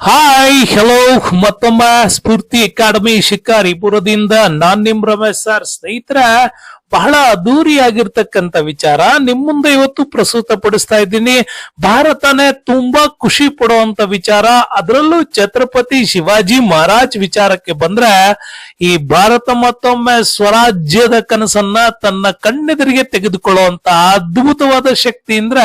Hi hello ಮತ್ತೊಮ್ಮ Spoorthi academy ಶಿಕಾರಿಪುರದಿಂದ ನಾನ್ ನಿಮ್ ರಮೇಶ್ ಸರ್ ಸ್ನೇಹಿತರ ಬಹಳ ಅದ್ದೂರಿಯಾಗಿರ್ತಕ್ಕಂಥ ವಿಚಾರ. ನಿಮ್ ಮುಂದೆ ಇವತ್ತು ಪ್ರಸ್ತುತ ಪಡಿಸ್ತಾ ಇದ್ದೀನಿ. ಭಾರತನೇ ತುಂಬಾ ಖುಷಿ ಪಡುವಂತ ವಿಚಾರ. ಅದರಲ್ಲೂ ಛತ್ರಪತಿ ಶಿವಾಜಿ ಮಹಾರಾಜ್ ವಿಚಾರಕ್ಕೆ ಬಂದ್ರೆ, ಈ ಭಾರತ ಮತ್ತೊಮ್ಮೆ ಸ್ವರಾಜ್ಯದ ಕನಸನ್ನ ತನ್ನ ಕಣ್ಣೆದುರಿಗೆ ತೆಗೆದುಕೊಳ್ಳುವಂತ ಅದ್ಭುತವಾದ ಶಕ್ತಿ ಅಂದ್ರೆ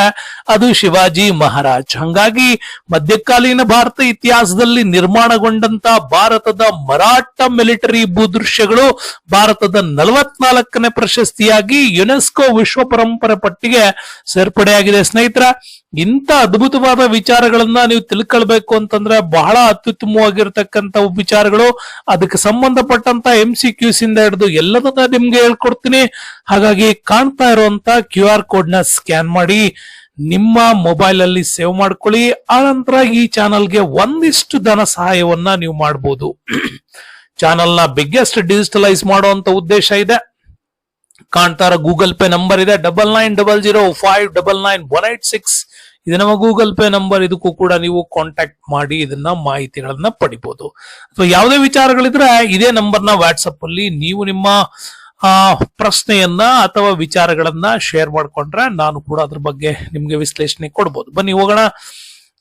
ಅದು ಶಿವಾಜಿ ಮಹಾರಾಜ್. ಹಂಗಾಗಿ ಮಧ್ಯಕಾಲೀನ ಭಾರತ ಇತಿಹಾಸದಲ್ಲಿ ನಿರ್ಮಾಣಗೊಂಡಂತ ಭಾರತದ ಮರಾಠ ಮಿಲಿಟರಿ ಭೂದೃಶ್ಯಗಳು ಭಾರತದ ನಲವತ್ನಾಲ್ಕನೇ ಪ್ರಶಸ್ತಿಯಾಗಿ ಯುನೆಸ್ಕೋ ವಿಶ್ವ ಪರಂಪರೆ ಪಟ್ಟಿಗೆ ಸೇರ್ಪಡೆಯಾಗಿದೆ. ಸ್ನೇಹಿತರ, ಇಂಥ ಅದ್ಭುತವಾದ ವಿಚಾರಗಳನ್ನ ನೀವು ತಿಳ್ಕೊಳ್ಬೇಕು ಅಂತಂದ್ರೆ ಬಹಳ ಅತ್ಯುತ್ತಮವಾಗಿರ್ತಕ್ಕಂಥ ವಿಚಾರಗಳು. ಅದಕ್ಕೆ ಸಂಬಂಧಪಟ್ಟಂತ ಎಂ ಸಿ ಕ್ಯೂಸ್ ಇಂದ ಹಿಡಿದು ಎಲ್ಲದನ್ನ ನಿಮ್ಗೆ ಹೇಳ್ಕೊಡ್ತೀನಿ. ಹಾಗಾಗಿ ಕಾಣ್ತಾ ಇರುವಂತ ಕ್ಯೂ ಆರ್ ಕೋಡ್ನ ಸ್ಕ್ಯಾನ್ ಮಾಡಿ. ನಿಮ್ಮ ಮೊಬೈಲ್ ಅಲ್ಲಿ ಸೇವ್ ಮಾಡ್ಕೊಳ್ಳಿ. ಆ ನಂತರ ಈ ಚಾನಲ್ಗೆ ಒಂದಿಷ್ಟು ಧನ ಸಹಾಯವನ್ನ ನೀವು ಮಾಡಬಹುದು ಚಾನಲ್ನ ಬಿಗ್ಗೆಸ್ಟ್ ಡಿಜಿಟಲೈಸ್ ಮಾಡುವಂತ ಉದ್ದೇಶ ಇದೆ. ಕಾಣ್ತಾ ಇರೋ ಗೂಗಲ್ ಪೇ ನಂಬರ್ ಇದೆ. Double nine double zero five double nine one eight six. ಇದು ನಮ್ಮ ಗೂಗಲ್ ಪೇ ನಂಬರ್. ಇದಕ್ಕೂ ಕೂಡ ನೀವು ಕಾಂಟ್ಯಾಕ್ಟ್ ಮಾಡಿ ಇದನ್ನ ಮಾಹಿತಿಗಳನ್ನ ಪಡಿಬಹುದು ಅಥವಾ ಯಾವುದೇ ವಿಚಾರಗಳಿದ್ರೆ ಇದೇ ನಂಬರ್ನ ವಾಟ್ಸಪ್ ಅಲ್ಲಿ ನೀವು ನಿಮ್ಮ, ಆ, ಪ್ರಶ್ನೆಯನ್ನ ಅಥವಾ ವಿಚಾರಗಳನ್ನ ಶೇರ್ ಮಾಡ್ಕೊಂಡ್ರೆ ನಾನು ಕೂಡ ಅದ್ರ ಬಗ್ಗೆ ನಿಮ್ಗೆ ವಿಶ್ಲೇಷಣೆ ಕೊಡ್ಬೋದು. ಬನ್ನಿ, ಹೋಗೋಣ.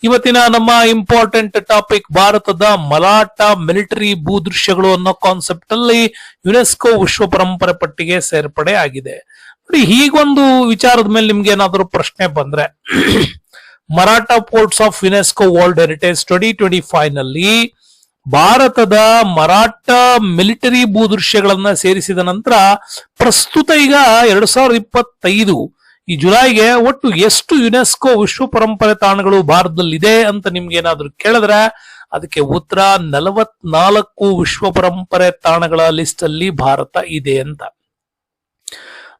ಇವತ್ತಿನ ನಮ್ಮ ಇಂಪಾರ್ಟೆಂಟ್ ಟಾಪಿಕ್ ಭಾರತದ ಮಲಾಟ ಮಿಲಿಟರಿ ಭೂದೃಶ್ಯಗಳು ಅನ್ನೋ ಕಾನ್ಸೆಪ್ಟ್ ಅಲ್ಲಿ ಯುನೆಸ್ಕೋ ವಿಶ್ವ ಪರಂಪರೆ ಪಟ್ಟಿಗೆ ಸೇರ್ಪಡೆ ಆಗಿದೆ. ನೋಡಿ, ಹೀಗೊಂದು ವಿಚಾರದ ಮೇಲೆ ನಿಮ್ಗೆ ಏನಾದರೂ ಪ್ರಶ್ನೆ ಬಂದ್ರೆ, Maratha ports of UNESCO world heritage twenty twenty ಫೈವ್ನಲ್ಲಿ ಭಾರತದ ಮರಾಠ ಮಿಲಿಟರಿ ಭೂದೃಶ್ಯಗಳನ್ನ ಸೇರಿಸಿದ ನಂತರ ಪ್ರಸ್ತುತ ಈಗ ಎರಡ್ ಸಾವಿರದ ಇಪ್ಪತ್ತೈದು ಈ ಜುಲೈಗೆ ಒಟ್ಟು ಎಷ್ಟು ಯುನೆಸ್ಕೋ ವಿಶ್ವ ಪರಂಪರೆ ತಾಣಗಳು ಭಾರತದಲ್ಲಿದೆ ಅಂತ ನಿಮ್ಗೆ ಏನಾದ್ರು ಕೇಳಿದ್ರೆ ಅದಕ್ಕೆ ಉತ್ತರ ನಲವತ್ನಾಲ್ಕು ವಿಶ್ವ ಪರಂಪರೆ ತಾಣಗಳ ಲಿಸ್ಟ್ ಅಲ್ಲಿ ಭಾರತ ಇದೆ ಅಂತ.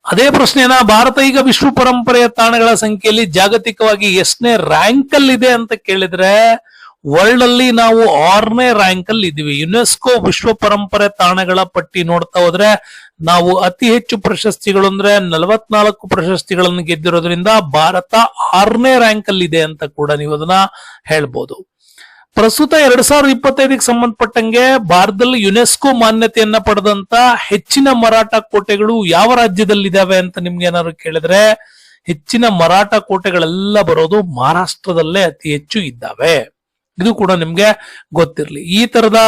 ಅದೇ ಪ್ರಶ್ನೆನ ಭಾರತ ಈಗ ವಿಶ್ವ ಪರಂಪರೆಯ ತಾಣಗಳ ಸಂಖ್ಯೆಯಲ್ಲಿ ಜಾಗತಿಕವಾಗಿ ಎಷ್ಟನೇ ರ್ಯಾಂಕ್ ಅಲ್ಲಿ ಇದೆ ಅಂತ ಕೇಳಿದ್ರೆ ವರ್ಲ್ಡ್ ಅಲ್ಲಿ ನಾವು ಆರನೇ ರ್ಯಾಂಕ್ ಅಲ್ಲಿ ಇದೀವಿ ಯುನೆಸ್ಕೋ ವಿಶ್ವ ಪರಂಪರೆ ತಾಣಗಳ ಪಟ್ಟಿ ನೋಡ್ತಾ ಹೋದ್ರೆ ನಾವು ಅತಿ ಹೆಚ್ಚು ಪ್ರಶಸ್ತಿಗಳು ಅಂದ್ರೆ ನಲವತ್ನಾಲ್ಕು ಪ್ರಶಸ್ತಿಗಳನ್ನು ಗೆದ್ದಿರೋದ್ರಿಂದ ಭಾರತ ಆರನೇ ರ್ಯಾಂಕ್ ಅಲ್ಲಿ ಇದೆ ಅಂತ ಕೂಡ ನೀವು ಅದನ್ನ ಹೇಳ್ಬೋದು. ಪ್ರಸ್ತುತ ಎರಡ್ ಸಾವಿರದ ಇಪ್ಪತ್ತೈದಕ್ಕೆ ಸಂಬಂಧಪಟ್ಟಂಗೆ ಭಾರತದಲ್ಲಿ ಯುನೆಸ್ಕೋ ಮಾನ್ಯತೆಯನ್ನ ಪಡೆದಂತ ಹೆಚ್ಚಿನ ಮರಾಠ ಕೋಟೆಗಳು ಯಾವ ರಾಜ್ಯದಲ್ಲಿದ್ದಾವೆ ಅಂತ ನಿಮ್ಗೆ ಏನಾದ್ರು ಕೇಳಿದ್ರೆ ಹೆಚ್ಚಿನ ಮರಾಠ ಕೋಟೆಗಳೆಲ್ಲ ಬರೋದು ಮಹಾರಾಷ್ಟ್ರದಲ್ಲೇ ಅತಿ ಹೆಚ್ಚು ಇದ್ದಾವೆ. ಇದು ಕೂಡ ನಿಮ್ಗೆ ಗೊತ್ತಿರ್ಲಿ. ಈ ತರದ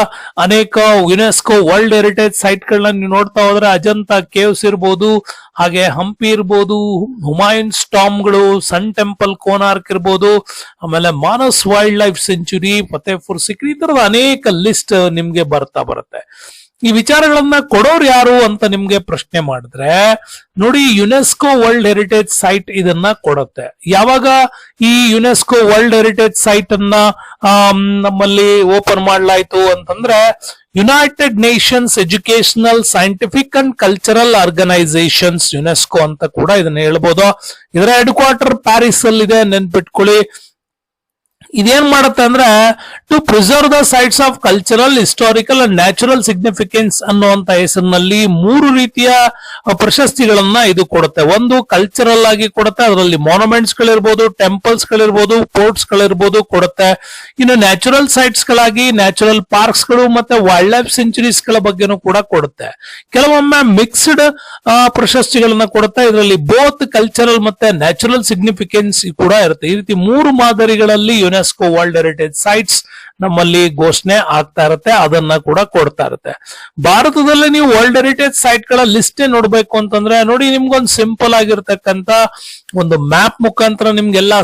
ಅನೇಕ ಯುನೆಸ್ಕೋ ವರ್ಲ್ಡ್ ಹೆರಿಟೇಜ್ ಸೈಟ್ ಗಳನ್ನ ನೀವು ನೋಡ್ತಾ ಹೋದ್ರೆ ಅಜಂತಾ ಕೇವ್ಸ್ ಇರ್ಬೋದು, ಹಾಗೆ ಹಂಪಿ ಇರ್ಬೋದು ಹುಮಾಯುನ್ ಸ್ಟಾಮ್ಗಳು ಸನ್ ಟೆಂಪಲ್ ಕೋನಾರ್ಕ್ ಇರ್ಬೋದು, ಆಮೇಲೆ Manas wildlife sanctuary Fatehpur Sikri ಈ ತರದ ಅನೇಕ ಲಿಸ್ಟ್ ನಿಮ್ಗೆ ಬರ್ತಾ ಬರುತ್ತೆ. ಈ ವಿಚಾರಗಳನ್ನ ಕೊಡೋರು ಯಾರು ಅಂತ ನಿಮ್ಗೆ ಪ್ರಶ್ನೆ ಮಾಡಿದ್ರೆ, ನೋಡಿ ಯುನೆಸ್ಕೋ ವರ್ಲ್ಡ್ ಹೆರಿಟೇಜ್ ಸೈಟ್ ಇದನ್ನ ಕೊಡುತ್ತೆ. ಯಾವಾಗ ಈ ಯುನೆಸ್ಕೋ ವರ್ಲ್ಡ್ ಹೆರಿಟೇಜ್ ಸೈಟ್ ಅನ್ನ ನಮ್ಮಲ್ಲಿ ಓಪನ್ ಮಾಡಲಾಯ್ತು ಅಂತಂದ್ರೆ, United Nations Educational Scientific and Cultural Organisations UNESCO ಅಂತ ಕೂಡ ಇದನ್ನ ಹೇಳ್ಬೋದು. ಇದರ ಹೆಡ್ ಕ್ವಾರ್ಟರ್ ಪ್ಯಾರಿಸ್ ಅಲ್ಲಿ ಇದೆ ನೆನ್ಪಿಟ್ಕೊಳ್ಳಿ. ಇದೇನ್ ಮಾಡುತ್ತೆ ಅಂದ್ರೆ to preserve the sites of cultural historical and natural significance ಅನ್ನುವಂತ ಹೆಸರಿನಲ್ಲಿ ಮೂರು ರೀತಿಯ ಪ್ರಶಸ್ತಿಗಳನ್ನ ಇದು ಕೊಡುತ್ತೆ. ಒಂದು ಕಲ್ಚರಲ್ ಆಗಿ ಕೊಡುತ್ತೆ, ಅದರಲ್ಲಿ ಮಾನ್ಯುಮೆಂಟ್ಸ್ ಗಳಿರ್ಬೋದು ಟೆಂಪಲ್ಸ್ ಗಳಿರ್ಬೋದು ಪೋರ್ಟ್ಸ್ ಗಳಿರ್ಬೋದು ಕೊಡುತ್ತೆ. ಇನ್ನು ನ್ಯಾಚುರಲ್ ಸೈಟ್ಸ್ ಗಳಾಗಿ ನ್ಯಾಚುರಲ್ ಪಾರ್ಕ್ಸ್ಗಳು ಮತ್ತೆ ವೈಲ್ಡ್ ಲೈಫ್ ಸೆಂಚುರೀಸ್ಗಳ ಬಗ್ಗೆನೂ ಕೂಡ ಕೊಡುತ್ತೆ. ಕೆಲವೊಮ್ಮೆ ಮಿಕ್ಸ್ಡ್ ಪ್ರಶಸ್ತಿಗಳನ್ನ ಕೊಡುತ್ತೆ. ಇದರಲ್ಲಿ ಬೋತ್ ಕಲ್ಚರಲ್ ಮತ್ತೆ ನ್ಯಾಚುರಲ್ ಸಿಗ್ನಿಫಿಕೆನ್ಸ್ ಕೂಡ ಇರುತ್ತೆ. ಈ ರೀತಿ ಮೂರು ಮಾದರಿಗಳಲ್ಲಿ ವರ್ಲ್ಡ್ ಹೆರಿಟೇಜ್ ಸೈಟ್ಸ್ ನಮ್ಮಲ್ಲಿ ಘೋಷಣೆ ಆಗ್ತಾ ಇರುತ್ತೆ, ಅದನ್ನ ಕೂಡ ಕೊಡ್ತಾ ಇರುತ್ತೆ. ಭಾರತದಲ್ಲಿ ನೀವು ವರ್ಲ್ಡ್ ಹೆರಿಟೇಜ್ ಸೈಟ್ಗಳ ಲಿಸ್ಟ್ ನೋಡ್ಬೇಕು ಅಂತಂದ್ರೆ, ನೋಡಿ ನಿಮ್ಗೊಂದು ಸಿಂಪಲ್ ಆಗಿರ್ತಕ್ಕಂತ ಒಂದು ಮ್ಯಾಪ್ ಮುಖಾಂತರ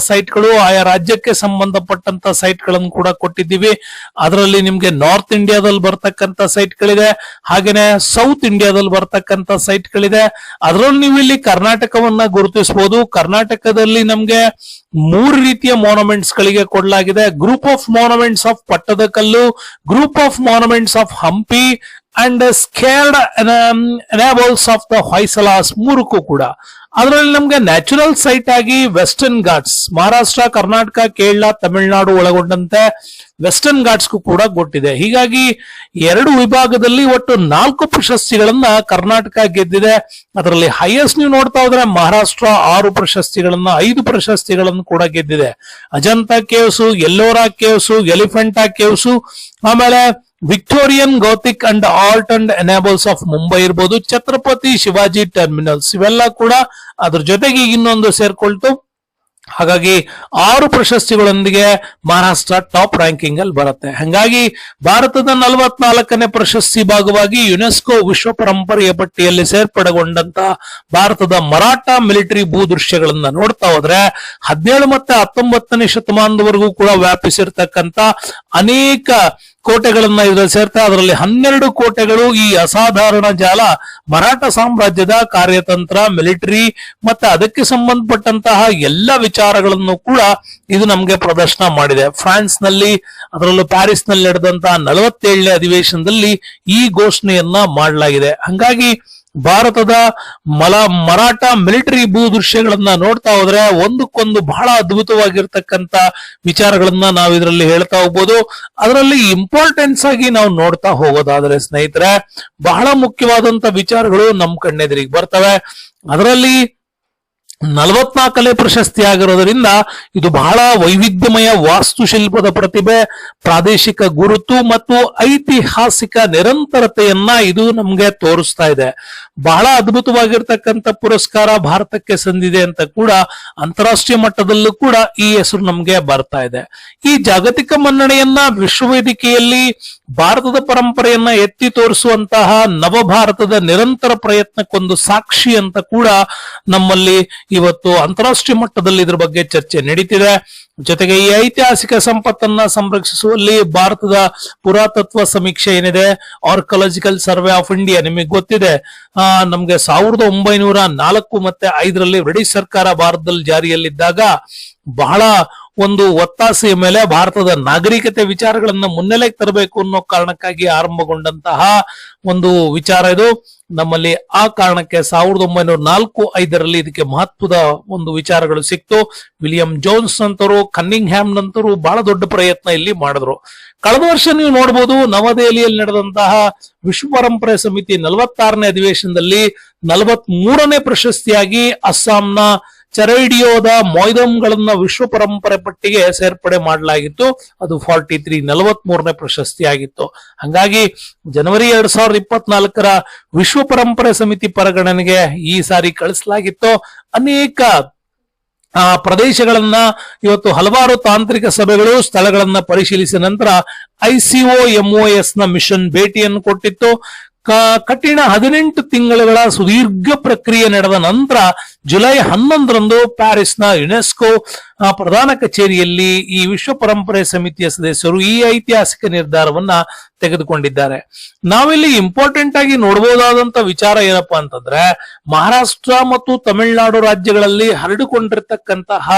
ಸೈಟ್ಗಳು, ಆಯಾ ರಾಜ್ಯಕ್ಕೆ ಸಂಬಂಧಪಟ್ಟಂತ ಸೈಟ್ಗಳನ್ನು ಕೂಡ ಕೊಟ್ಟಿದ್ದೀವಿ. ಅದರಲ್ಲಿ ನಿಮ್ಗೆ ನಾರ್ತ್ ಇಂಡಿಯಾದಲ್ಲಿ ಬರ್ತಕ್ಕಂತ ಸೈಟ್ಗಳಿದೆ ಹಾಗೇನೆ ಸೌತ್ ಇಂಡಿಯಾದಲ್ಲಿ ಬರ್ತಕ್ಕಂತ ಸೈಟ್ಗಳಿದೆ ಅದರಲ್ಲಿ ನೀವು ಇಲ್ಲಿ ಕರ್ನಾಟಕವನ್ನ ಗುರುತಿಸಬಹುದು ಕರ್ನಾಟಕದಲ್ಲಿ ನಮ್ಗೆ ಮೂರು ರೀತಿಯ ಮಾನ್ಯುಮೆಂಟ್ಸ್ ಗಳಿಗೆ ಕೊಡಲಾಗಿದೆ. Group of monuments of Pattadakal group of monuments of Hampi and sacred ensembles of the Hoysalas ಮೂರಕ್ಕೂ ಕೂಡ. ಅದರಲ್ಲಿ ನಮ್ಗೆ ನ್ಯಾಚುರಲ್ ಸೈಟ್ ಆಗಿ ವೆಸ್ಟರ್ನ್ ಘಾಟ್ಸ್ ಮಹಾರಾಷ್ಟ್ರ ಕರ್ನಾಟಕ ಕೇರಳ ತಮಿಳುನಾಡು ಒಳಗೊಂಡಂತೆ ವೆಸ್ಟರ್ನ್ ಘಾಟ್ಸ್ಗೂ ಕೂಡ ಗೊತ್ತಿದೆ. ಹೀಗಾಗಿ ಎರಡು ವಿಭಾಗದಲ್ಲಿ ಒಟ್ಟು ನಾಲ್ಕು ಪ್ರಶಸ್ತಿಗಳನ್ನ ಕರ್ನಾಟಕ ಗೆದ್ದಿದೆ. ಅದರಲ್ಲಿ ಹೈಯೆಸ್ಟ್ ನೀವು ನೋಡ್ತಾ ಹೋದ್ರೆ ಮಹಾರಾಷ್ಟ್ರ ಆರು ಪ್ರಶಸ್ತಿಗಳನ್ನ, ಐದು ಪ್ರಶಸ್ತಿಗಳನ್ನು ಕೂಡ ಗೆದ್ದಿದೆ. Ajanta caves Ellora caves Elephanta caves ಆಮೇಲೆ Victorian Gothic and art and ensembles of Mumbai ಇರ್ಬೋದು. ಛತ್ರಪತಿ ಶಿವಾಜಿ ಟರ್ಮಿನಲ್ಸ್ ಇವೆಲ್ಲ ಕೂಡ ಅದ್ರ ಜೊತೆಗೆ ಇನ್ನೊಂದು ಸೇರ್ಕೊಳ್ತು. ಹಾಗಾಗಿ ಆರು ಪ್ರಶಸ್ತಿಗಳೊಂದಿಗೆ ಮಹಾರಾಷ್ಟ್ರ ಟಾಪ್ ರ್ಯಾಂಕಿಂಗ್ ಅಲ್ಲಿ ಬರುತ್ತೆ. ಹಾಗಾಗಿ ಭಾರತದ ನಲವತ್ನಾಲ್ಕನೇ ಪ್ರಶಸ್ತಿ ಭಾಗವಾಗಿ ಯುನೆಸ್ಕೋ ವಿಶ್ವ ಪರಂಪರೆಯ ಪಟ್ಟಿಯಲ್ಲಿ ಸೇರ್ಪಡೆಗೊಂಡಂತ ಭಾರತದ ಮರಾಠ ಮಿಲಿಟರಿ ಭೂದೃಶ್ಯಗಳನ್ನ ನೋಡ್ತಾ ಹೋದ್ರೆ ಹದಿನೇಳು ಮತ್ತೆ ಹತ್ತೊಂಬತ್ತನೇ ಶತಮಾನದವರೆಗೂ ಕೂಡ ವ್ಯಾಪಿಸಿರ್ತಕ್ಕಂತ ಅನೇಕ ಕೋಟೆಗಳನ್ನ ಇದ್ರಲ್ಲಿ ಸೇರ್ತಾ, ಅದರಲ್ಲಿ ಹನ್ನೆರಡು ಕೋಟೆಗಳು ಈ ಅಸಾಧಾರಣ ಜಾಲ, ಮರಾಠ ಸಾಮ್ರಾಜ್ಯದ ಕಾರ್ಯತಂತ್ರ, ಮಿಲಿಟರಿ, ಮತ್ತೆ ಅದಕ್ಕೆ ಸಂಬಂಧಪಟ್ಟಂತಹ ಎಲ್ಲ ವಿಚಾರಗಳನ್ನು ಕೂಡ ಇದು ನಮಗೆ ಪ್ರದರ್ಶನ ಮಾಡಿದೆ. ಫ್ರಾನ್ಸ್ನಲ್ಲಿ ಅದರಲ್ಲೂ ಪ್ಯಾರಿಸ್ನಲ್ಲಿ ನಡೆದಂತಹ ನಲವತ್ತೇಳನೇ ಅಧಿವೇಶನದಲ್ಲಿ ಈ ಘೋಷಣೆಯನ್ನ ಮಾಡಲಾಗಿದೆ. ಹಂಗಾಗಿ ಭಾರತದ ಮಲ ಮರಾಠ ಮಿಲಿಟರಿ ಭೂ ದೃಶ್ಯಗಳನ್ನ ನೋಡ್ತಾ ಹೋದ್ರೆ ಒಂದಕ್ಕೊಂದು ಬಹಳ ಅದ್ಭುತವಾಗಿರ್ತಕ್ಕಂತ ವಿಚಾರಗಳನ್ನ ನಾವು ಇದರಲ್ಲಿ ಹೇಳ್ತಾ ಹೋಗ್ಬೋದು. ಅದರಲ್ಲಿ ಇಂಪಾರ್ಟೆನ್ಸ್ ಆಗಿ ನಾವು ನೋಡ್ತಾ ಹೋಗೋದಾದ್ರೆ ಸ್ನೇಹಿತರೆ, ಬಹಳ ಮುಖ್ಯವಾದಂತ ವಿಚಾರಗಳು ನಮ್ ಕಣ್ಣೆದುರಿಗೆ ಬರ್ತವೆ. ಅದರಲ್ಲಿ ನಲವತ್ನಾಲ್ಕನೇ ಪ್ರಶಸ್ತಿ ಆಗಿರೋದ್ರಿಂದ ಇದು ಬಹಳ ವೈವಿಧ್ಯಮಯ ವಾಸ್ತುಶಿಲ್ಪದ ಪ್ರತಿಭೆ, ಪ್ರಾದೇಶಿಕ ಗುರುತು ಮತ್ತು ಐತಿಹಾಸಿಕ ನಿರಂತರತೆಯನ್ನ ಇದು ನಮ್ಗೆ ತೋರಿಸ್ತಾ ಇದೆ. ಬಹಳ ಅದ್ಭುತವಾಗಿರ್ತಕ್ಕಂಥ ಪುರಸ್ಕಾರ ಭಾರತಕ್ಕೆ ಸಂದಿದೆ ಅಂತ ಕೂಡ ಅಂತಾರಾಷ್ಟ್ರೀಯ ಮಟ್ಟದಲ್ಲೂ ಕೂಡ ಈ ಹೆಸರು ನಮಗೆ ಬರ್ತಾ ಇದೆ. ಈ ಜಾಗತಿಕ ಮನ್ನಣೆಯನ್ನ ವಿಶ್ವವೇದಿಕೆಯಲ್ಲಿ ಭಾರತದ ಪರಂಪರೆಯನ್ನ ಎತ್ತಿ ತೋರಿಸುವಂತಹ ನವಭಾರತದ ನಿರಂತರ ಪ್ರಯತ್ನಕ್ಕೊಂದು ಸಾಕ್ಷಿ ಅಂತ ಕೂಡ ನಮ್ಮಲ್ಲಿ ಇವತ್ತು ಅಂತಾರಾಷ್ಟ್ರೀಯ ಮಟ್ಟದಲ್ಲಿ ಇದ್ರ ಬಗ್ಗೆ ಚರ್ಚೆ ನಡೀತಿದೆ. ಜೊತೆಗೆ ಈ ಐತಿಹಾಸಿಕ ಸಂಪತ್ತನ್ನ ಸಂರಕ್ಷಿಸುವಲ್ಲಿ ಭಾರತದ ಪುರಾತತ್ವ ಸಮೀಕ್ಷೆ ಏನಿದೆ? ಆರ್ಕಾಲಜಿಕಲ್ ಸರ್ವೆ ಆಫ್ ಇಂಡಿಯಾ ನಿಮಗೆ ಗೊತ್ತಿದೆ. ನಮ್ಗೆ ಸಾವಿರದ ಒಂಬೈನೂರ ನಾಲ್ಕು ಮತ್ತೆ ಐದರಲ್ಲಿ ಬ್ರಿಟಿಷ್ ಸರ್ಕಾರ ಭಾರತದಲ್ಲಿ ಜಾರಿಯಲ್ಲಿದ್ದಾಗ ಬಹಳ ಒಂದು ಒತ್ತಾಸೆಯ ಮೇಲೆ ಭಾರತದ ನಾಗರಿಕತೆ ವಿಚಾರಗಳನ್ನ ಮುನ್ನೆಲೆಗೆ ತರಬೇಕು ಅನ್ನೋ ಕಾರಣಕ್ಕಾಗಿ ಆರಂಭಗೊಂಡಂತಹ ಒಂದು ವಿಚಾರ ಇದು. ನಮ್ಮಲ್ಲಿ ಆ ಕಾರಣಕ್ಕೆ ಸಾವಿರದ ಒಂಬೈನೂರ ನಾಲ್ಕು ಐದರಲ್ಲಿ ಇದಕ್ಕೆ ಮಹತ್ವದ ಒಂದು ವಿಚಾರಗಳು ಸಿಕ್ತು. ವಿಲಿಯಂ ಜೋನ್ಸ್ ನಂತರು ಕನ್ನಿಂಗ್ ಹ್ಯಾಮ್ ನಂತರು ಬಹಳ ದೊಡ್ಡ ಪ್ರಯತ್ನ ಇಲ್ಲಿ ಮಾಡಿದ್ರು. ಕಳೆದ ವರ್ಷ ನೀವು ನೋಡಬಹುದು ನವದೆಹಲಿಯಲ್ಲಿ ನಡೆದಂತಹ ವಿಶ್ವ ಪರಂಪರೆ ಸಮಿತಿ ನಲವತ್ತಾರನೇ ಅಧಿವೇಶನದಲ್ಲಿ ನಲವತ್ ಮೂರನೇ ಪ್ರಶಸ್ತಿಯಾಗಿ ಅಸ್ಸಾಂನ ಚರೈಡಿಯೋದ ಮೊಯ್ದಮ್ಗಳನ್ನ ವಿಶ್ವ ಪರಂಪರೆ ಪಟ್ಟಿಗೆ ಸೇರ್ಪಡೆ ಮಾಡಲಾಗಿತ್ತು. ಅದು ಫಾರ್ಟಿ ತ್ರೀ ನಲವತ್ ಮೂರನೇ ಪ್ರಶಸ್ತಿ ಆಗಿತ್ತು ಹಂಗಾಗಿ ಜನವರಿ ಎರಡ್ ಸಾವಿರದ ಇಪ್ಪತ್ನಾಲ್ಕರ ವಿಶ್ವ ಪರಂಪರೆ ಸಮಿತಿ ಪರಿಗಣನೆಗೆ ಈ ಸಾರಿ ಕಳಿಸಲಾಗಿತ್ತು. ಅನೇಕ, ಆ, ಪ್ರದೇಶಗಳನ್ನ ಇವತ್ತು ಹಲವಾರು ತಾಂತ್ರಿಕ ಸಭೆಗಳು, ಸ್ಥಳಗಳನ್ನ ಪರಿಶೀಲಿಸಿದ ನಂತರ ಐಸಿಒ ಎಂಒಎಸ್ನ ಮಿಷನ್ ಭೇಟಿಯನ್ನು ಕೊಟ್ಟಿತ್ತು. ಕಠಿಣ ಹದಿನೆಂಟು ತಿಂಗಳುಗಳ ಸುದೀರ್ಘ ಪ್ರಕ್ರಿಯೆ ನಡೆದ ನಂತರ ಜುಲೈ ಹನ್ನೊಂದರಂದು ಪ್ಯಾರಿಸ್ನ ಯುನೆಸ್ಕೋ ಆ, ಪ್ರಧಾನ ಕಚೇರಿಯಲ್ಲಿ ಈ ವಿಶ್ವ ಪರಂಪರೆ ಸಮಿತಿಯ ಸದಸ್ಯರು ಈ ಐತಿಹಾಸಿಕ ನಿರ್ಧಾರವನ್ನ ತೆಗೆದುಕೊಂಡಿದ್ದಾರೆ. ನಾವಿಲ್ಲಿ ಇಂಪಾರ್ಟೆಂಟ್ ಆಗಿ ನೋಡಬಹುದಾದಂತ ವಿಚಾರ ಏನಪ್ಪ ಅಂತಂದ್ರೆ ಮಹಾರಾಷ್ಟ್ರ ಮತ್ತು ತಮಿಳುನಾಡು ರಾಜ್ಯಗಳಲ್ಲಿ ಹರಡಿಕೊಂಡಿರ್ತಕ್ಕಂತಹ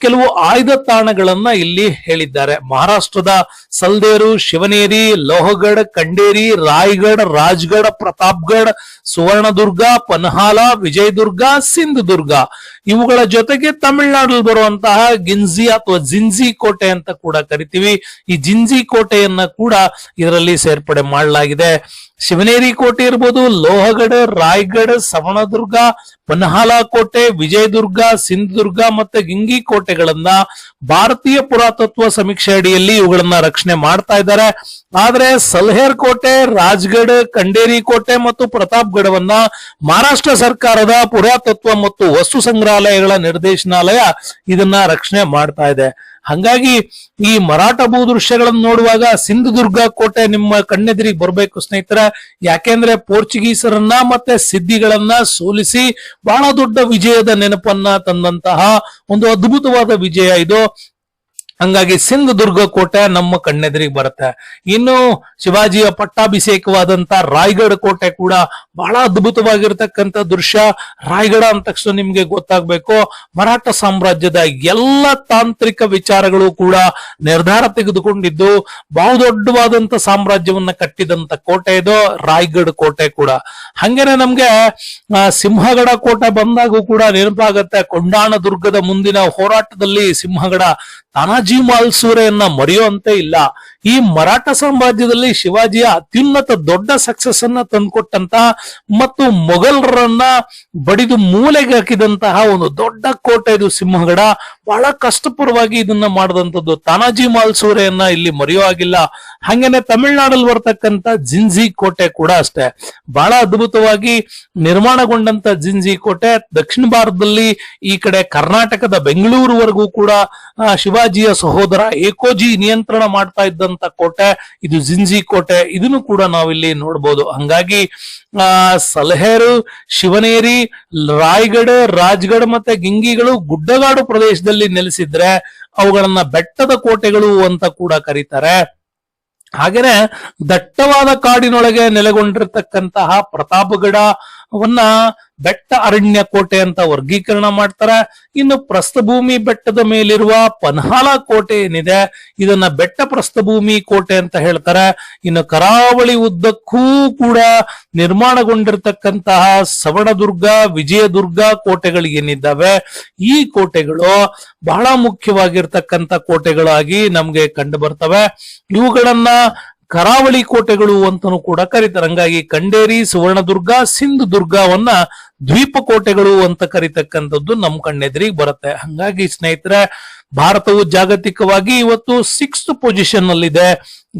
ಕೆಲವು ಆಯ್ದ ತಾಣಗಳನ್ನ ಇಲ್ಲಿ ಹೇಳಿದ್ದಾರೆ. ಮಹಾರಾಷ್ಟ್ರದ ಸಲ್ದೇರು ಶಿವನೇರಿ ಲೋಹಗಢ ಕಂಡೇರಿ ರಾಯ್ಗಢ ರಾಜ್ಗಢ ಪ್ರತಾಪ್ಗಢ ಸುವರ್ಣದುರ್ಗ ಪನ್ಹಾಲ ವಿಜಯದುರ್ಗ ಸಿಂಧುದುರ್ಗ. ಇವುಗಳ ಜೊತೆಗೆ ತಮಿಳುನಾಡಲ್ಲಿ ಬರುವಂತಹ ಗಿನ್ಜಿ ಅಥವಾ ಜಿಂಜಿ ಕೋಟೆ ಅಂತ ಕೂಡ ಕರಿತೀವಿ. ಈ ಜಿಂಜಿ ಕೋಟೆಯನ್ನ ಕೂಡ ಇದರಲ್ಲಿ ಸೇರ್ಪಡೆ ಮಾಡಲಾಗಿದೆ. ಶಿವನೇರಿ ಕೋಟೆ ಇರ್ಬೋದು ಲೋಹಗಢ ರಾಯ್ಗಢ ಸವಣದುರ್ಗ, ಪನ್ಹಾಲ ಕೋಟೆ, ವಿಜಯದುರ್ಗ, ಸಿಂಧುದುರ್ಗ ಮತ್ತೆ ಗಿಂಗಿ ಕೋಟೆಗಳನ್ನ ಭಾರತೀಯ ಪುರಾತತ್ವ ಸಮೀಕ್ಷೆ ಅಡಿಯಲ್ಲಿ ಇವುಗಳನ್ನ ರಕ್ಷಣೆ ಮಾಡ್ತಾ ಇದ್ದಾರೆ. ಆದ್ರೆ ಸಲ್ಹೇರ್ ಕೋಟೆ ರಾಜ್ಗಢ ಕಂಡೇರಿ ಕೋಟೆ ಮತ್ತು ಪ್ರತಾಪ್ಗಢವನ್ನ ಮಹಾರಾಷ್ಟ್ರ ಸರ್ಕಾರದ ಪುರಾತತ್ವ ಮತ್ತು ವಸ್ತು ಸಂಗ್ರಹಾಲಯಗಳ ನಿರ್ದೇಶನಾಲಯ ಇದನ್ನ ರಕ್ಷಣೆ ಮಾಡ್ತಾ ಇದೆ. ಹಂಗಾಗಿ ಈ ಮರಾಠ ಭೂದೃಶ್ಯಗಳನ್ನು ನೋಡುವಾಗ ಸಿಂಧುದುರ್ಗ ಕೋಟೆ ನಿಮ್ಮ ಕಣ್ಣೆದುರಿಗೆ ಬರಬೇಕು ಸ್ನೇಹಿತರ. ಯಾಕೆಂದ್ರೆ ಪೋರ್ಚುಗೀಸರನ್ನ ಮತ್ತೆ ಸಿದ್ಧಿಗಳನ್ನ ಸೋಲಿಸಿ ಬಹಳ ದೊಡ್ಡ ವಿಜಯದ ನೆನಪನ್ನ ತಂದಂತಹ ಒಂದು ಅದ್ಭುತವಾದ ವಿಜಯ ಇದು. ಹಂಗಾಗಿ ಸಿಂಧದುರ್ಗ ಕೋಟೆ ನಮ್ಮ ಕಣ್ಣೆದುರಿಗೆ ಬರುತ್ತೆ. ಇನ್ನು ಶಿವಾಜಿಯ ಪಟ್ಟಾಭಿಷೇಕವಾದಂತ ರಾಯ್ಗಢ ಕೋಟೆ ಕೂಡ ಬಹಳ ಅದ್ಭುತವಾಗಿರ್ತಕ್ಕಂಥ ದೃಶ್ಯ. ರಾಯ್ಗಢ ಅಂದ ತಕ್ಷಣ ನಿಮ್ಗೆ ಗೊತ್ತಾಗ್ಬೇಕು. ಮರಾಠ ಸಾಮ್ರಾಜ್ಯದ ಎಲ್ಲ ತಾಂತ್ರಿಕ ವಿಚಾರಗಳು ಕೂಡ ನಿರ್ಧಾರ ತೆಗೆದುಕೊಂಡಿದ್ದು ಬಹುದೊಡ್ಡವಾದಂತ ಸಾಮ್ರಾಜ್ಯವನ್ನ ಕಟ್ಟಿದಂತ ಕೋಟೆ ಇದು, ರಾಯ್ಗಢ ಕೋಟೆ ಕೂಡ. ಹಂಗೇನೆ ನಮ್ಗೆ ಸಿಂಹಗಡ ಕೋಟೆ ಬಂದಾಗೂ ಕೂಡ ನೆನಪಾಗತ್ತೆ. ಕೊಂಡಾಣ ದುರ್ಗದ ಮುಂದಿನ ಹೋರಾಟದಲ್ಲಿ ಸಿಂಹಗಡ ತಾನಾಜಿ ಮಾಲ್ಸೂರೆಯನ್ನ ಮರೆಯುವಂತೆ ಇಲ್ಲ. ಈ ಮರಾಠ ಸಾಮ್ರಾಜ್ಯದಲ್ಲಿ ಶಿವಾಜಿಯ ಅತ್ಯುನ್ನತ ದೊಡ್ಡ ಸಕ್ಸಸ್ ಅನ್ನ ತಂದುಕೊಟ್ಟಂತಹ ಮತ್ತು ಮೊಘಲರನ್ನ ಬಡಿದು ಮೂಲೆಗೆ ಹಾಕಿದಂತಹ ಒಂದು ದೊಡ್ಡ ಕೋಟೆ ಇದು ಸಿಂಹಗಡ. ಬಹಳ ಕಷ್ಟಪರವಾಗಿ ಇದನ್ನ ಮಾಡಿದಂಥದ್ದು. ತಾನಾಜಿ ಮಾಲ್ಸೂರೆಯನ್ನ ಇಲ್ಲಿ ಮರೆಯೋ ಆಗಿಲ್ಲ ಹಂಗೇನೆ ತಮಿಳ್ನಾಡಲ್ಲಿ ಬರ್ತಕ್ಕಂತ ಜಿಂಜಿ ಕೋಟೆ ಕೂಡ ಅಷ್ಟೇ. ಬಹಳ ಅದ್ಭುತವಾಗಿ ನಿರ್ಮಾಣಗೊಂಡಂತ ಜಿಂಜಿ ಕೋಟೆ. ದಕ್ಷಿಣ ಭಾರತದಲ್ಲಿ ಈ ಕಡೆ ಕರ್ನಾಟಕದ ಬೆಂಗಳೂರುವರೆಗೂ ಕೂಡ ಶಿವಾಜಿಯ ಸಹೋದರ ಏಕೋಜಿ ನಿಯಂತ್ರಣ ಮಾಡ್ತಾ ಇದ್ದಂತ ಕೋಟೆ, ಇದು ಜಿಂಜಿ ಕೋಟೆ, ಇದನ್ನು ಕೂಡ ನಾವಿಲ್ಲಿ ನೋಡ್ಬೋದು. ಹಂಗಾಗಿ, ಆ, ಸಲಹೇರು, ಶಿವನೇರಿ, ರಾಯ್ಗಡ್ ರಾಜ್ಗಢ ಮತ್ತೆ ಗಿಂಗಿಗಳು ಗುಡ್ಡಗಾಡು ಪ್ರದೇಶದಲ್ಲಿ ನೆಲೆಸಿದ್ರೆ ಅವುಗಳನ್ನ ಬೆಟ್ಟದ ಕೋಟೆಗಳು ಅಂತ ಕೂಡ ಕರೀತಾರೆ. ಹಾಗೇನೆ, ದಟ್ಟವಾದ ಕಾಡಿನೊಳಗೆ ನೆಲೆಗೊಂಡಿರ್ತಕ್ಕಂತಹ ಪ್ರತಾಪಗಢವನ್ನ ಬೆಟ್ಟ ಅರಣ್ಯ ಕೋಟೆ ಅಂತ ವರ್ಗೀಕರಣ ಮಾಡ್ತಾರೆ. ಇನ್ನು ಪ್ರಸ್ಥಭೂಮಿ ಬೆಟ್ಟದ ಮೇಲಿರುವ ಪನ್ಹಾಲ ಕೋಟೆ ಏನಿದೆ? ಇದನ್ನ ಬೆಟ್ಟ ಪ್ರಸ್ಥಭೂಮಿ ಕೋಟೆ ಅಂತ ಹೇಳ್ತಾರೆ. ಇನ್ನು ಕರಾವಳಿ ಉದ್ದಕ್ಕೂ ಕೂಡ ನಿರ್ಮಾಣಗೊಂಡಿರ್ತಕ್ಕಂತಹ ಸವಣದುರ್ಗ, ವಿಜಯದುರ್ಗ ಕೋಟೆಗಳು ಏನಿದ್ದಾವೆ? ಈ ಕೋಟೆಗಳು ಬಹಳ ಮುಖ್ಯವಾಗಿರ್ತಕ್ಕಂಥ ಕೋಟೆಗಳಾಗಿ ನಮ್ಗೆ ಕಂಡು ಬರ್ತವೆ. ಇವುಗಳನ್ನ ಕರಾವಳಿ ಕೋಟೆಗಳು ಅಂತನೂ ಕೂಡ ಕರೀತಾರೆ. ಹಂಗಾಗಿ ಕಂಡೇರಿ, ಸುವರ್ಣದುರ್ಗ, ಸಿಂಧುದುರ್ಗವನ್ನ ದ್ವೀಪ ಕೋಟೆಗಳು ಅಂತ ಕರಿತಕ್ಕಂಥದ್ದು ನಮ್ ಕಣ್ಣೆದ್ರಿಗೆ ಬರುತ್ತೆ. ಹಂಗಾಗಿ ಸ್ನೇಹಿತರೆ ಭಾರತವು ಜಾಗತಿಕವಾಗಿ ಇವತ್ತು ಸಿಕ್ಸ್ತ್ ಪೊಸಿಷನ್ ನಲ್ಲಿದೆ.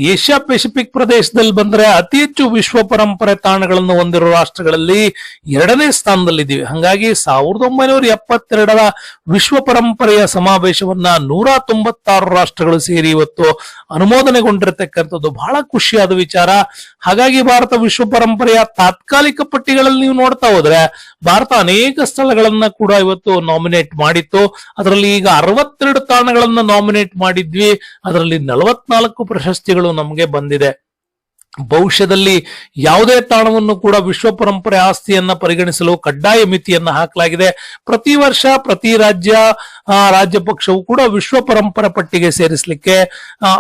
ಏಷ್ಯಾ ಪೆಸಿಫಿಕ್ ಪ್ರದೇಶದಲ್ಲಿ ಬಂದ್ರೆ ಅತಿ ಹೆಚ್ಚು ವಿಶ್ವ ಪರಂಪರೆ ತಾಣಗಳನ್ನು ಹೊಂದಿರುವ ರಾಷ್ಟ್ರಗಳಲ್ಲಿ ಎರಡನೇ ಸ್ಥಾನದಲ್ಲಿದ್ದೀವಿ. ಹಂಗಾಗಿ ಸಾವಿರದ ಒಂಬೈನೂರ ಎಪ್ಪತ್ತೆರಡರ ವಿಶ್ವ ಪರಂಪರೆಯ ಸಮಾವೇಶವನ್ನ ನೂರ ತೊಂಬತ್ತಾರು ರಾಷ್ಟ್ರಗಳು ಸೇರಿ ಇವತ್ತು ಅನುಮೋದನೆಗೊಂಡಿರತಕ್ಕಂಥದ್ದು ಬಹಳ ಖುಷಿಯಾದ ವಿಚಾರ. ಹಾಗಾಗಿ ಭಾರತ ವಿಶ್ವ ಪರಂಪರೆಯ ತಾತ್ಕಾಲಿಕ ಪಟ್ಟಿಗಳಲ್ಲಿ ನೀವು ನೋಡ್ತಾ ಹೋದ್ರೆ ಭಾರತ ಅನೇಕ ಸ್ಥಳಗಳನ್ನ ಕೂಡ ಇವತ್ತು ನಾಮಿನೇಟ್ ಮಾಡಿತ್ತು. ಅದರಲ್ಲಿ ಈಗ ಅರವತ್ತೆರಡು ತಾಣಗಳನ್ನ ನಾಮಿನೇಟ್ ಮಾಡಿದ್ವಿ. ಅದರಲ್ಲಿ ನಲವತ್ನಾಲ್ಕು ಪ್ರಶಸ್ತಿಗಳು ನಮಗೆ ಬಂದಿದೆ. ಭವಿಷ್ಯದಲ್ಲಿ ಯಾವುದೇ ತಾಣವನ್ನು ಕೂಡ ವಿಶ್ವ ಪರಂಪರೆ ಆಸ್ತಿಯನ್ನ ಪರಿಗಣಿಸಲು ಕಡ್ಡಾಯ ಮಿತಿಯನ್ನ ಹಾಕಲಾಗಿದೆ. ಪ್ರತಿ ವರ್ಷ ಪ್ರತಿ ರಾಜ್ಯ ಆ, ರಾಜ್ಯ ಪಕ್ಷವು ಕೂಡ ವಿಶ್ವ ಪರಂಪರೆ ಪಟ್ಟಿಗೆ ಸೇರಿಸಲಿಕ್ಕೆ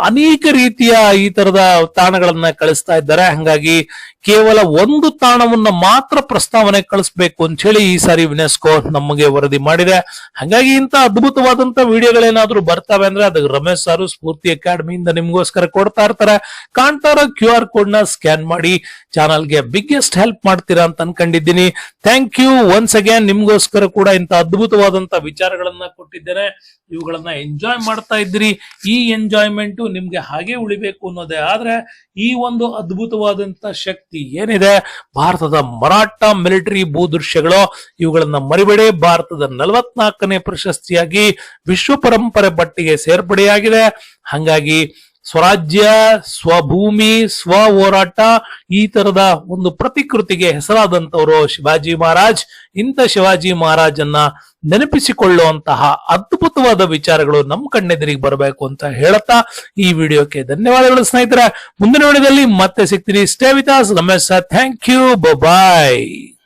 ಅನೇಕ ರೀತಿಯ ಈ ತರದ ತಾಣಗಳನ್ನ ಕಳಿಸ್ತಾ ಇದ್ದಾರೆ. ಹಂಗಾಗಿ ಕೇವಲ ಒಂದು ತಾಣವನ್ನ ಮಾತ್ರ ಪ್ರಸ್ತಾವನೆ ಕಳಿಸ್ಬೇಕು ಅಂತ ಹೇಳಿ ಈ ಸಾರಿ ಯುನೆಸ್ಕೋ ನಮಗೆ ವರದಿ ಮಾಡಿದೆ. ಹಂಗಾಗಿ ಇಂತ ಅದ್ಭುತವಾದಂತ ವಿಡಿಯೋಗಳೇನಾದ್ರೂ ಬರ್ತವೆ ಅಂದ್ರೆ ಅದಕ್ಕೆ ರಮೇಶ್ ಸಾರು ಸ್ಫೂರ್ತಿ ಅಕಾಡೆಮಿಯಿಂದ ನಿಮ್ಗೋಸ್ಕರ ಕೊಡ್ತಾ ಇರ್ತಾರೆ. ಕಾಣ್ತಾ ಇರೋ ಕ್ಯೂ ಆರ್ ಕೋಡ್ನ ಸ್ಕ್ಯಾನ್ ಮಾಡಿ ಚಾನಲ್ಗೆ ಬಿಗ್ಗೆಸ್ಟ್ ಹೆಲ್ಪ್ ಮಾಡ್ತೀರಾ ಅಂತ ಅನ್ಕೊಂಡಿದ್ದೀನಿ. Thank you once again. ನಿಮ್ಗೋಸ್ಕರ ಕೂಡ ಇಂತ ಅದ್ಭುತವಾದಂತ ವಿಚಾರಗಳನ್ನ ಕೊಟ್ಟಿದ್ದೇನೆ. ಇವುಗಳನ್ನ ಎಂಜಾಯ್ ಮಾಡ್ತಾ ಇದ್ರಿ ಈ ಎಂಜಾಯ್ಮೆಂಟ್ ನಿಮ್ಗೆ ಹಾಗೆ ಉಳಿಬೇಕು ಅನ್ನೋದೇ ಆದ್ರೆ, ಈ ಒಂದು ಅದ್ಭುತವಾದಂತ ಶಕ್ತಿ ಏನಿದೆ? ಭಾರತದ ಮರಾಠ ಮಿಲಿಟರಿ ಭೂದೃಶ್ಯಗಳು, ಇವುಗಳನ್ನ ಮರಿಬೇಡಿ. ಭಾರತದ ನಲವತ್ನಾಲ್ಕನೇ ಪ್ರಶಸ್ತಿಯಾಗಿ ವಿಶ್ವ ಪರಂಪರೆ ಪಟ್ಟಿಗೆ ಸೇರ್ಪಡೆಯಾಗಿದೆ. ಹಂಗಾಗಿ ಸ್ವರಾಜ್ಯ, ಸ್ವಭೂಮಿ ಸ್ವ ಹೋರಾಟ ಈ ತರದ ಒಂದು ಪ್ರತಿಕೃತಿಗೆ ಹೆಸರಾದಂಥವರು ಶಿವಾಜಿ ಮಹಾರಾಜ್. ಇಂಥ ಶಿವಾಜಿ ಮಹಾರಾಜನ್ನ ನೆನಪಿಸಿಕೊಳ್ಳುವಂತಹ ಅದ್ಭುತವಾದ ವಿಚಾರಗಳು ನಮ್ಮ ಕಣ್ಣೆದುರಿಗೆ ಬರಬೇಕು ಅಂತ ಹೇಳುತ್ತಾ ಈ ವಿಡಿಯೋಕ್ಕೆ ಧನ್ಯವಾದಗಳು ಸ್ನೇಹಿತರೆ. ಮುಂದಿನ ವಿಡಿಯೋದಲ್ಲಿ ಮತ್ತೆ ಸಿಗ್ತೀನಿ. Stay with Ramesh thank you bye